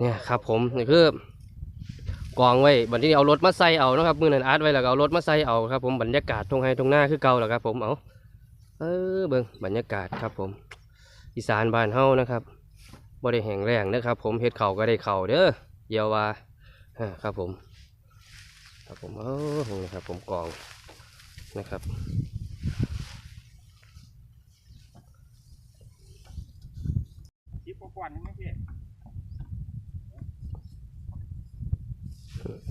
เนี่ยครับผมนี่คือกองไว้บัดนี้เอารถมาใส่เอานะครับมือนั้นอาร์ตไว้แล้วก็เอารถมาใส่เอาครับ ผมบรรยากาศตรงไห้ตรงหน้าคือเก่าแล้วครับ ผมเอาเออเบิ่งบรรยากาศครับ ผม อีสานบ้านเฮานะครับบ่ได้แห้งแรงนะครับ ผมเฮ็ดเข่าก็ได้เข่าเด้อเยาวาอ่าครับผม ครับผมเออนะครับผมกองนะครับ ยิบก วนใช่ไหมพี่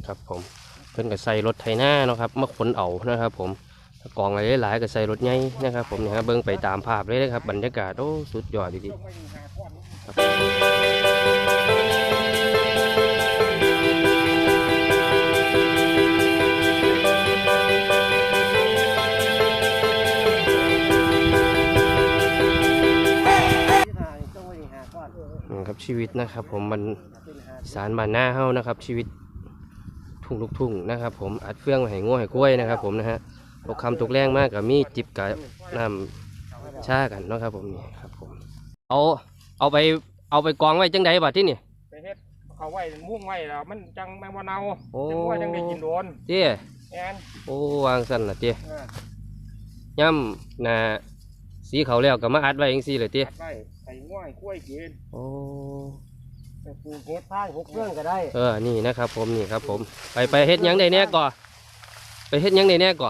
ครับผมเพิ่นก็ใส่รถไถนาเนาะครับมาขนเอานะครับ ผมกองอะไรหลายๆก็ใส่รถใหญ่นะครับ ผมเนี่ยครับเบิ้งไปตามภาพเลยนะครับบรรยากาศโอ้สุดยอดจริงๆครับ ชีวิตนะครับ ผมมันอีสารบ้านหน้าเฮานะครับ ชีวิตทุ่งลูกทุ่งนะครับ ผมอัดเฟื่องไว้ให้ง่วให้กล้วยนะครับ ผมนะฮะตกคำตกแรงมากกับมีจิบกับน้ำชากันเนาะครับ ผมนี่ครับผมเอาเอาไปเอาไปกองไว้จังใดบัดที่นี่ไปเฮ็ดเขาไว้มุ่งไว้แล้วมันจังแมงวันเนาโอ้จังว่าจังได้กินโดนเจ้แอนโอ้วางสั่นละเจ้เออย่ำหนาสีเขาแล้วก็มาอัดไว้จังซี่เลยเจ้ตัดไว้ ใส่ง่วยกล้วยกินโอ้ ไปปลูกเฮ็ดพายหกเครื่องก็ได้เออ นี่นะครับผม นี่ครับผม ไปไปเฮ็ดหยังได้แน่ก่อไปเฮ็ดหยังได้แน่ก่อ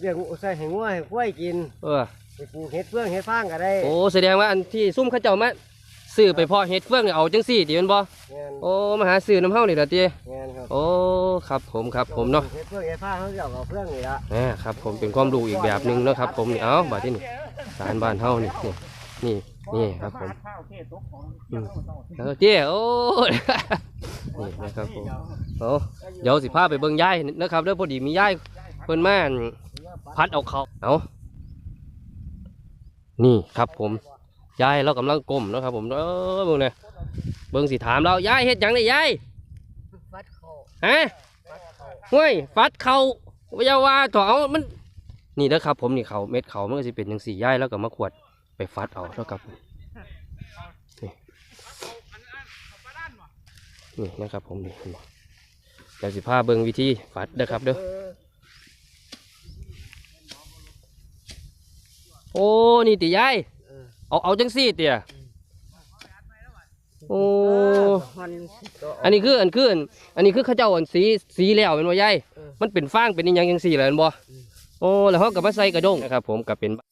เดี๋ยวใส่ให้งัวให้กล้วยกิน เออ ไปปลูกเห็ดเฟืองเห็ดฟางก็ได้โอ้ แสดงว่าอันที่ซุ่มเข้าเจ้ามาซื้อไปเพาะเฮ็ดเฟื่องนี่เอาจังซี่ติแม่นบ่ แม่นโอ้ มาหาซื้อน้ำเฮานี่ล่ะติแม่นครับโอ้ ครับผมครับผมเนาะเห็ดเฟืองเห็ดฟางเขาเรียกเอาเฟืองนี่ละอ่าครับผมเป็นความรู้อีกแบบหนึงเนาะครับผมนี่ เอ้าบัดนี้นี่สารบ้านเฮานี่นี่ นี่นี่ครับผมข้าวเทศตกของอืมเออเจ้โอ้นี่นะครับผมโอ้เดี๋ยวสิพาไปเบิ่งยายนะครับเด้อพอดีมียายเพิ่นมาอั่นพัดเอาเขาเอานี่ครับผมยายเรากำลังก้มเนาะครับผมเออเบิ่งเนี่ยเบิ่งสิถามเรายายเฮ็ดหยังได้ยายฟัดคอฮะห้วยฟัดเขาวิยาว่าถอเอามัน นี่เด้อครับผมนี่เขาเม็ดเขามันก็สิเป็นจังสี่ยายแล้วก็มาขวด ไปฟัดเอาเท่ากับนี่นี่นะครับผมนี่เห็นบ่เดี๋ยวสิพาเบิ่งวิธีฟัดเด้อครับเด้อโอ้นี่ติยายเอาเอาจังสี่เตี่ยโอ้มันอันนี้คืออันคืออันอันนี้คือเข้าเจ้าอันสีสีแล้วเป็นว่าใหญ่มันเป็นฟางเป็นอิหยังยังสีเลยอันบ่โอ้แล้วเขากับมาใส่กระด้งนะครับผมกับเป็นอะ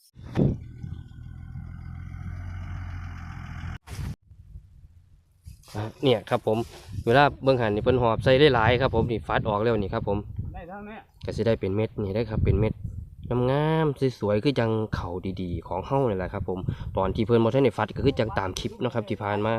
เนี่ยครับผมเวลาเบิ่งหันนี่เพิ่นหอบใส่ได้หลายครับผมนี่ฟัดออกแล้วนี่ครับผมได้เท่านี้ก็สิได้เป็นเม็ดนี่ได้ครับเป็นเม็ดงามๆสวยๆคือจังเข่าดีๆ ของเฮานี่แหละครับผมตอนที่เพิ่นบ่ทันได้ฟัดก็คือจังตามคลิปเนาะครับที่ผ่านมา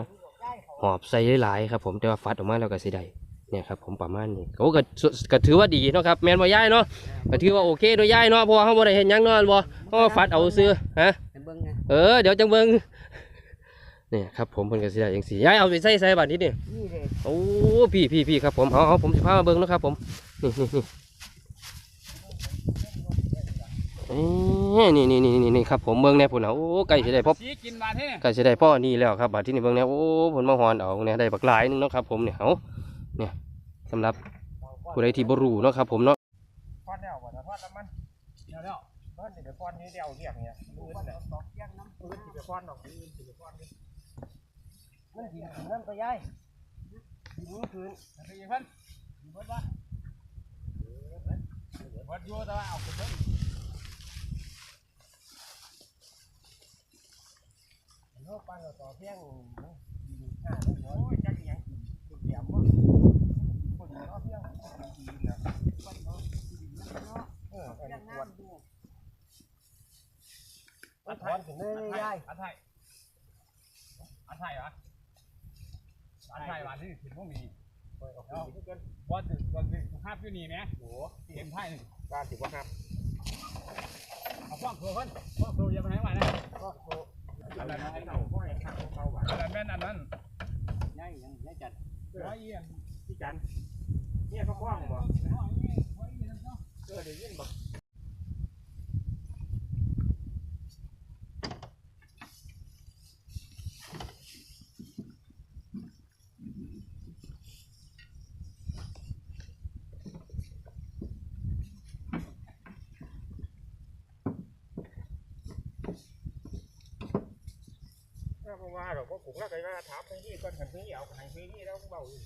หอบใส่หลายๆครับผมแต่ว่าฟัดออกมาแล้วก็สิได้เนี่ยครับผมประมาณนี้ก็ก็สุก็ถือว่าดีเนาะครับแม่นบ่ย่ายเนาะก็ถือว่าโอเคโดยย่ายเนาะเพราะว่าเฮาบ่ได้เฮ็ดหยังเนาะบ่เฮาฟัดเอาซื้อฮะให้เบิ่งไงเออเดี๋ยวจังเบิ่ง เนี่ยครับผมเพิ่นก็สิได้จังซี่ย่ายเอาไปใส่ใส่บัดนี้นี่นี่เลยโอ้พี่พี่พี่ครับผมเอาเอาผมสิพามาเบิ่งเนาะครับผมนี่นี่นี่นี่นี่นี่นี่ครับผมเบิ่งแน่พุ่นน่ะโอ้ใกล้สิได้พบสีกินมาเท่ก็จะได้พ่อนี่แล้วครับบาดที่นี่เบิ่งเนี่ยโอ้ผลมาหอนเอาเนี่ยได้บักหลายหนึงเนาะครับผมเนี่ยเอาเนี่ยสำหรับผู้ใดที่บ่รู้เนาะครับผมเนาะก้อนเดียวบ่แต่ก้อนน้ำมันเดียวเดียวก้อนนี่เดี๋ยวก้อนนี้เดียวเรียกเนี่ยมือเนี่ยมือสิเดี๋ยวก้อนดอกมือสิเดี๋ยวก้อนนี้ มันหินนั่นไปย้ายหินคืนไปยิงเพิ่นยิงเพิ่นวะวัดโยแต่ว่าเอาไปเพิ่นโลกปันเราต่อเพียงโอ้ยจักยังกินเสียมบ่คนเนาเพียงดีนะเอออันนี้ควรมันถอนขึ้นเลยย้ายอันไทยอันไทยเหรอ อันไทยวันที่ถึงพวกมีเอาว่าถึงว่าถึงห้าพี่นี่ไหมโอ้เห็นไทยหนึ่งการถือว่าครับเอาฟ้องโคเพิ่นฟ้องโคยังไงวะเนี่ยฟ้องโคอันนั้นอันนั้นอันนั้นแม่นอันนั้นย้ายยังย้ายจัดร้อยเยี่ยมพี่จันเนี่ยเขาฟ้องบ่เออเดี๋ยวยินบ่ เพราะว่าเราก็ผมก็เคยว่าถามไปนี่ก่อนขันที่เอาขันไปนี่แล้วเบาอยู่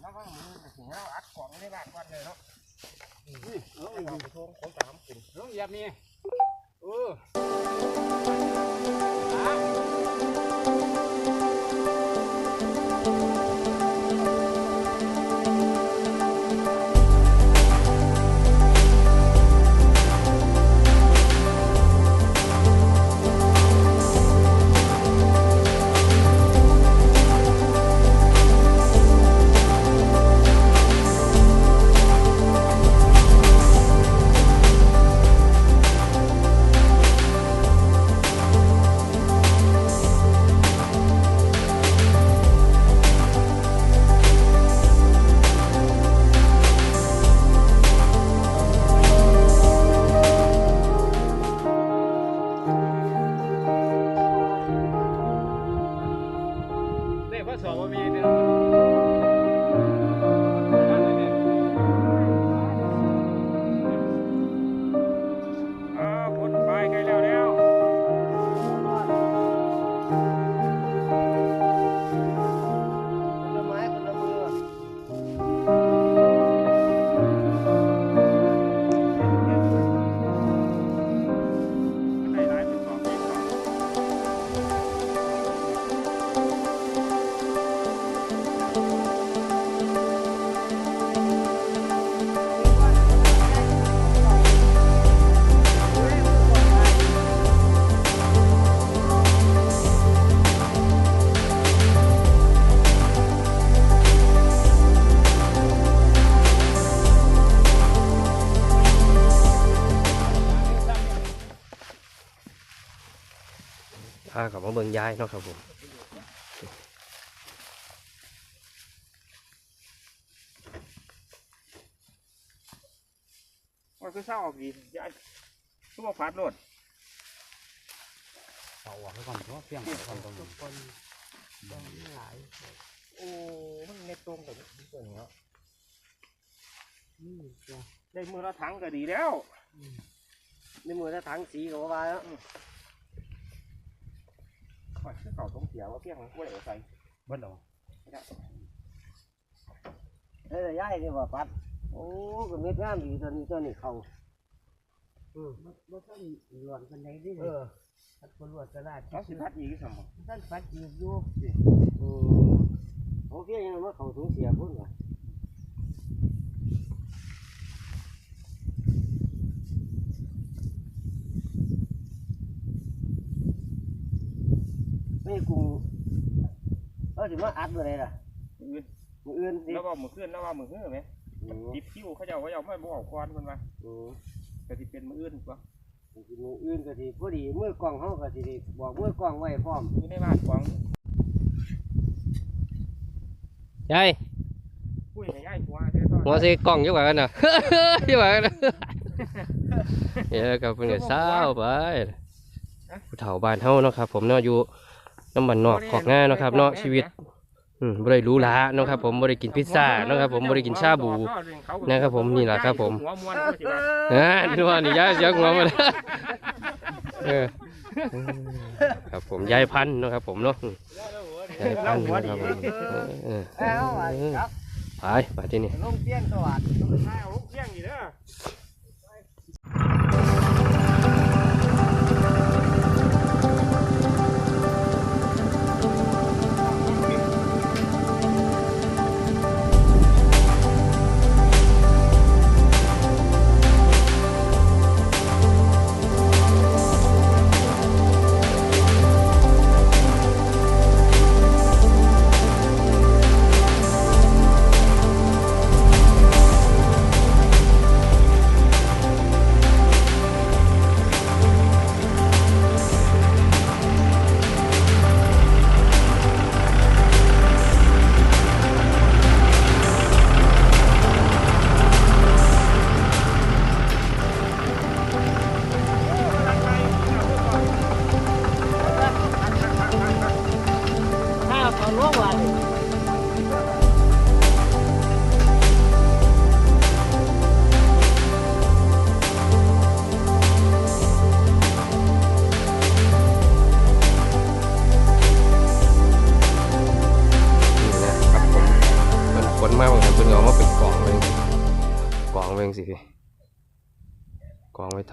แล้วก็มือถึงแล้วอัดกล่องในบ้านก่อนเลยเนาะนี่เออเอาไปทวงของสามเป็นเรื่อยียบนี่เออ กับมาเบิ่งยายเนาะครับผมมันคือเศร้าออกดียายทุกคนพัดรถเอาออกไปก่อนเพราะเพียงก่อนตรงนี้คนต้องหลายโอ้มันในตรงกับตัวเนี้ยนี่ตัวได้มือละถังก็ดีแล้วในมือถ้าถังสีก็ว่าแล้ว ข่อยคือเก่าตรงเสียว่าเพียงมันกล้วยเอาใส่เบิ้ลหรอไม่ได้เอ้ยย้ายนี่ว่าปัด โอ้ก็เม็ดงามดีตัวนี้ตัวนี้เขาอืมบ่ท่านหลวนกันไหนดิเออพัดบ่หลวนกระดาษเขาสิพัดอีกสมองท่านปัดอีกอยู่อืมโอเคยังมาเข้าถุงเสียพุ่นว่ะไม่กุ้งเออสิมาอัดบ่ได้ล่ะอื่นมืออื่นสิแล้วว่ามือขึ้นแล้วว่ามือขึ้นไหมอืมติดคิ้วเขาเจ้าเขาเจ้าไม่บอกควันมันมาอืมแต่ที่เป็นมืออื่นกว่าสิมืออื่นก็สิพอดีมือกล้องเฮาก็สิได้บอกมือกล้องไว้พร้อมอยู่ในบ้านของยายปุ้ยให้ย่ายหัวเท่าหัวใส่กล้องอยู่ว่ากันน่ะ อยู่ว่ากันน่ะเดี๋ยวกับเพิ่นก็เศร้าไปผู้เฒ่าบ้านเฮาเนาะครับ ผมเนาะอยู่ น้ำมันนอกขอกหน้าเนาะครับเนาะชีวิตอืมบ่ได้หรู้ละเนาะครับ ผมบ่ได้กินพิซซ่าเนาะครับ ผมบ่ได้กินชาบูนะครับ ผมนี่แหละครับ ผมหัวม้วนเขาสิว่าอ่านี่ว่านี่ยายเสียงหัวมาแล้วเออครับผมยายพันธุ์เนาะครับ ผมเนาะยายพันธุ์เนาะครับผมเออเออเอาไว้ครับไปไปที่นี่ลงเตียงสวัสดิ์ใช่เอาลูกเลี้ยงอยู่เด้อ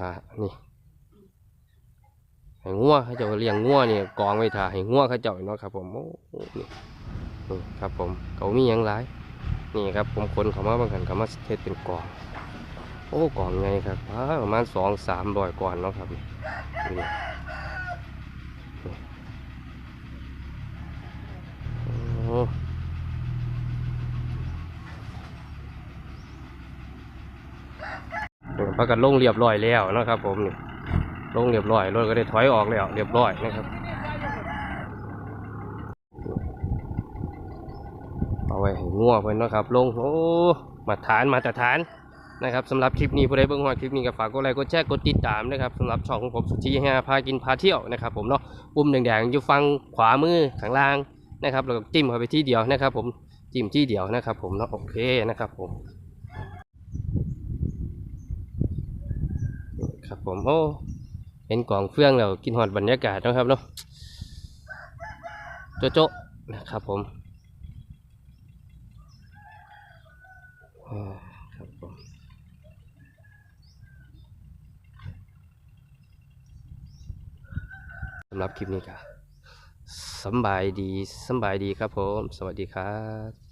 านี่ให้งัวเขาเจ้าเลี้ยงงัวนี่กองไว้ทาให้งัวเขาเจ้าเนาะครับผมโอ้โหนี่นี่ครับผมเขามีหยังหลายนี่ครับผมคนเขามาบางขันเขามาเทศเป็นกอง โอ้กองไงครับประมาณสองสามร้อยก่อนเนาะครับนี่โอ้ ประกันลงเรียบร้อยแล้วนะครับ ผมลงเรียบร้อยรถก็ได้ถอยออกแล้วเรียบร้อยนะครับ เอาไว้ให้งัวเพิ่นเนาะครับ ลงโอ้มาฐานมาตรฐานนะครับสำหรับคลิปนี้ผู้ใดเบิ่งว่าคลิปนี้ก็ฝากกดไลค์กดแชร์กดติดตามนะครับสำหรับช่องของผมสุทธิแฮพากินพาเที่ยวนะครับ ผมเนาะปุ่มแดงๆอยู่ฝั่งขวามือข้างล่างนะครับแล้วก็จิ้มเข้าไปที่เดียวนะครับ ผมจิ้มที่เดียวนะครับ ผมเนาะโอเคนะครับ ผม ครับผมโอ้เห็นกล่องเฟื่องแล้วกินหอดบรรยากาศนะครับเนาะโจโจะนะครับผมครับผมสำหรับคลิปนี้ก็สบายดีสบายดีครับผม สวัสดีครับ